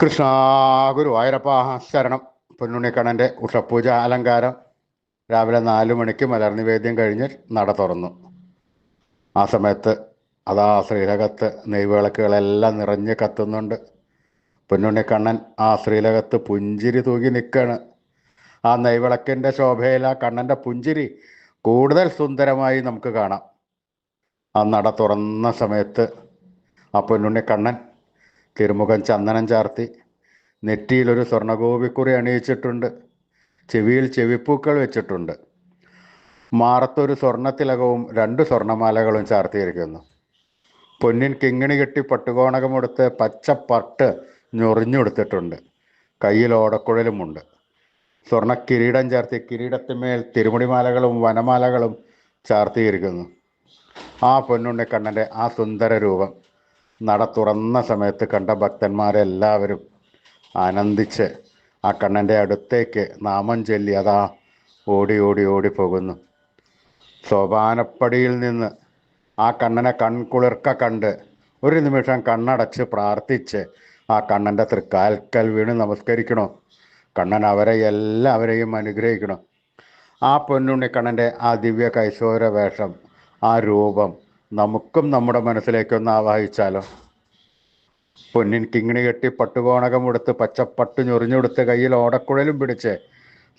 കൃഷ്ണ ഗുരുവായൂരപ്പ ശരണം. പൊന്നുണ്ണിക്കണ്ണന്റെ ഉഷപൂജ അലങ്കാരം. രാവിലെ നാല് മണിക്ക് മലർനിവേദ്യം കഴിഞ്ഞ് നട തുറന്നു. ആ സമയത്ത് അതാ ശ്രീലകത്ത് നെയ്വിളക്കുകളെല്ലാം നിറഞ്ഞ് കത്തുന്നുണ്ട്. പൊന്നുണ്ണിക്കണ്ണൻ ആ ശ്രീലകത്ത് പുഞ്ചിരി തൂകി നിൽക്കുകയാണ് ആ നെയ്വിളക്കിന്റെ ശോഭയിൽ ആ കണ്ണന്റെ പുഞ്ചിരി കൂടുതൽ സുന്ദരമായി നമുക്ക് കാണാം. ആ നട തുറന്ന സമയത്ത് ആ പൊന്നുണ്ണിക്കണ്ണൻ തിരുമുഖം ചന്ദനം ചാർത്തി. നെറ്റിയിലൊരു സ്വർണഗോപിക്കുറി അണിയിച്ചിട്ടുണ്ട്. ചെവിയിൽ ചെവിപ്പൂക്കൾ വെച്ചിട്ടുണ്ട്. മാറത്തൊരു സ്വർണത്തിലകവും രണ്ട് സ്വർണമാലകളും ചാർത്തിയിരിക്കുന്നു. പൊന്നിൻ കിങ്ങിണി കെട്ടി പട്ടുകോണകമെടുത്ത് പച്ച പട്ട് ഞൊറിഞ്ഞെടുത്തിട്ടുണ്ട് കയ്യിൽ ഓടക്കുഴലുമുണ്ട്. സ്വർണ കിരീടം ചാർത്തി കിരീടത്തിന്മേൽ തിരുമുടിമാലകളും വനമാലകളും ചാർത്തിയിരിക്കുന്നു. ആ പൊന്നുണ്ണിക്കണ്ണന്റെ ആ സുന്ദര രൂപം. നട തുറന്ന സമയത്ത് കണ്ട ഭക്തന്മാരെല്ലാവരും ആനന്ദിച്ച് ആ കണ്ണന്റെ അടുത്തേക്ക് നാമം ചൊല്ലി അതാ ഓടി ഓടി ഓടി പോകുന്നു. സോപാനപ്പടിയിൽ നിന്ന് ആ കണ്ണനെ കൺകുളിർക്ക കണ്ട് ഒരു നിമിഷം കണ്ണടച്ച് പ്രാർത്ഥിച്ച് ആ കണ്ണന്റെ തൃക്കാൽക്കൽ വീണ് നമസ്കരിക്കണോ? കണ്ണൻ അവരെ എല്ലാവരെയും അനുഗ്രഹിക്കണം? ആ പൊന്നുണ്ണി കണ്ണന്റെ ആ ദിവ്യ കൈശോര വേഷം ആ രൂപം നമുക്കും നമ്മുടെ മനസ്സിലേക്കൊന്ന് ആവാഹിച്ചാലോ? പൊന്നിൻ കിങ്ങിണി കെട്ടി പട്ടുകോണകം എടുത്ത് പച്ചപ്പട്ട് ഞൊറിഞ്ഞെടുത്ത് കയ്യിൽ ഓടക്കുഴലും പിടിച്ച്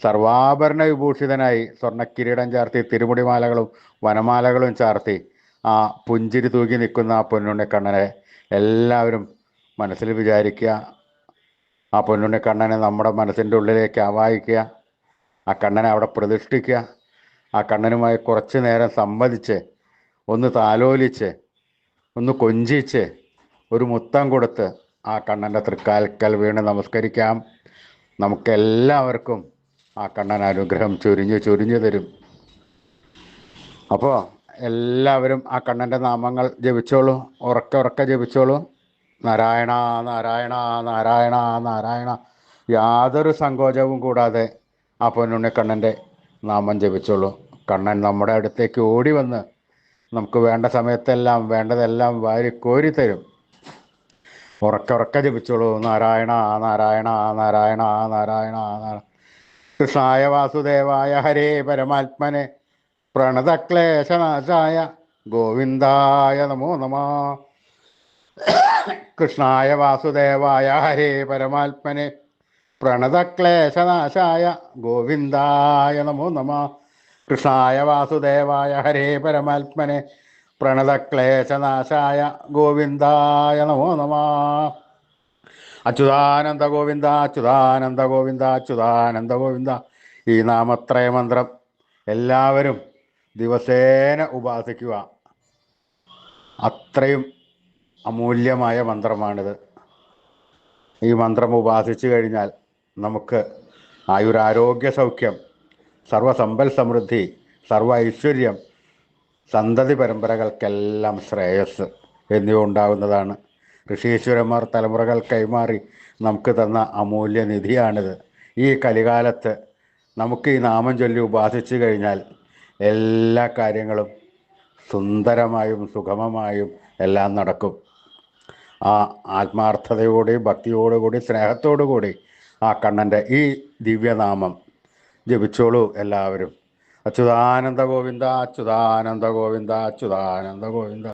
സർവാഭരണ വിഭൂഷിതനായി സ്വർണക്കിരീടം ചാർത്തി തിരുമുടിമാലകളും വനമാലകളും ചാർത്തി ആ പുഞ്ചിരി തൂക്കി നിൽക്കുന്ന ആ പൊന്നുണ്ണിക്കണ്ണനെ എല്ലാവരും മനസ്സിൽ വിചാരിക്കുക. ആ പൊന്നുണ്ണിക്കണ്ണനെ നമ്മുടെ മനസ്സിന്റെ ഉള്ളിലേക്ക് ആവാഹിക്കുക. ആ കണ്ണനെ അവിടെ പ്രതിഷ്ഠിക്കുക. ആ കണ്ണനുമായി കുറച്ച് നേരം സംവദിച്ച് ഒന്ന് താലോലിച്ച് ഒന്ന് കൊഞ്ചിച്ച് ഒരു മുത്തം കൊടുത്ത് ആ കണ്ണന്റെ തൃക്കാൽക്കൽ വീണ് നമസ്കരിക്കാം. നമുക്കെല്ലാവർക്കും ആ കണ്ണൻ അനുഗ്രഹം ചൊരിഞ്ഞ് ചൊരിഞ്ഞു തരും. അപ്പോൾ എല്ലാവരും ആ കണ്ണന്റെ നാമങ്ങൾ ജപിച്ചോളൂ. ഉറക്കെ ഉറക്കെ ജപിച്ചോളൂ. നാരായണ നാരായണ നാരായണ നാരായണ. യാതൊരു സങ്കോചവും കൂടാതെ ആ പൊന്നുണ്ണി കണ്ണന്റെ നാമം ജപിച്ചോളൂ. കണ്ണൻ നമ്മുടെ അടുത്തേക്ക് ഓടി വന്ന് നമുക്ക് വേണ്ട സമയത്തെല്ലാം വേണ്ടതെല്ലാം വാരി കോരി തരും. ഉറക്കെ ഉറക്കെ ജപിച്ചോളൂ. നാരായണ ആ നാരായണ ആ നാരായണ ആ നാരായണ ആ നാരായണ. കൃഷ്ണായ വാസുദേവായ ഹരേ പരമാത്മനെ. പ്രണതക്ലേശനാശായ ഗോവിന്ദായ നമോ നമ. കൃഷ്ണായ വാസുദേവായ ഹരേ പരമാത്മനെ. പ്രണതക്ലേശനാശായ ഗോവിന്ദായ നമോ നമ. കൃഷ്ണായ വാസുദേവായ ഹരേ പരമാത്മനെ പ്രണതക്ലേശനാശായ ഗോവിന്ദായ നമോ നമ. അച്യുതാനന്ദ ഗോവിന്ദ അച്യുതാനന്ദ ഗോവിന്ദ അച്യുതാനന്ദ ഗോവിന്ദ. ഈ നാമത്രയ മന്ത്രം എല്ലാവരും ദിവസേന ഉപാസിക്കുക. അത്രയും അമൂല്യമായ മന്ത്രമാണിത്. ഈ മന്ത്രം ഉപാസിച്ചു കഴിഞ്ഞാൽ നമുക്ക് ആയുരാരോഗ്യ സൗഖ്യം സർവസമ്പൽ സമൃദ്ധി സർവ ഐശ്വര്യം സന്തതി പരമ്പരകൾക്കെല്ലാം ശ്രേയസ് എന്നിവ ഉണ്ടാകുന്നതാണ് ഋഷീശ്വരന്മാർ തലമുറകൾ കൈമാറി നമുക്ക് തന്ന അമൂല്യ നിധിയാണിത്. ഈ കലികാലത്ത് നമുക്ക് ഈ നാമം ചൊല്ലി ഉപാസിച്ചു കഴിഞ്ഞാൽ എല്ലാ കാര്യങ്ങളും സുന്ദരമായും സുഗമമായും എല്ലാം നടക്കും. ആ ആത്മാർത്ഥതയോടെ ഭക്തിയോടുകൂടി സ്നേഹത്തോടുകൂടി ആ കണ്ണന്റെ ഈ ദിവ്യനാമം ജപിച്ചോളൂ എല്ലാവരും. അച്യുതാനന്ദ ഗോവിന്ദ അച്യുതാനന്ദ ഗോവിന്ദ അച്യുതാനന്ദ ഗോവിന്ദ.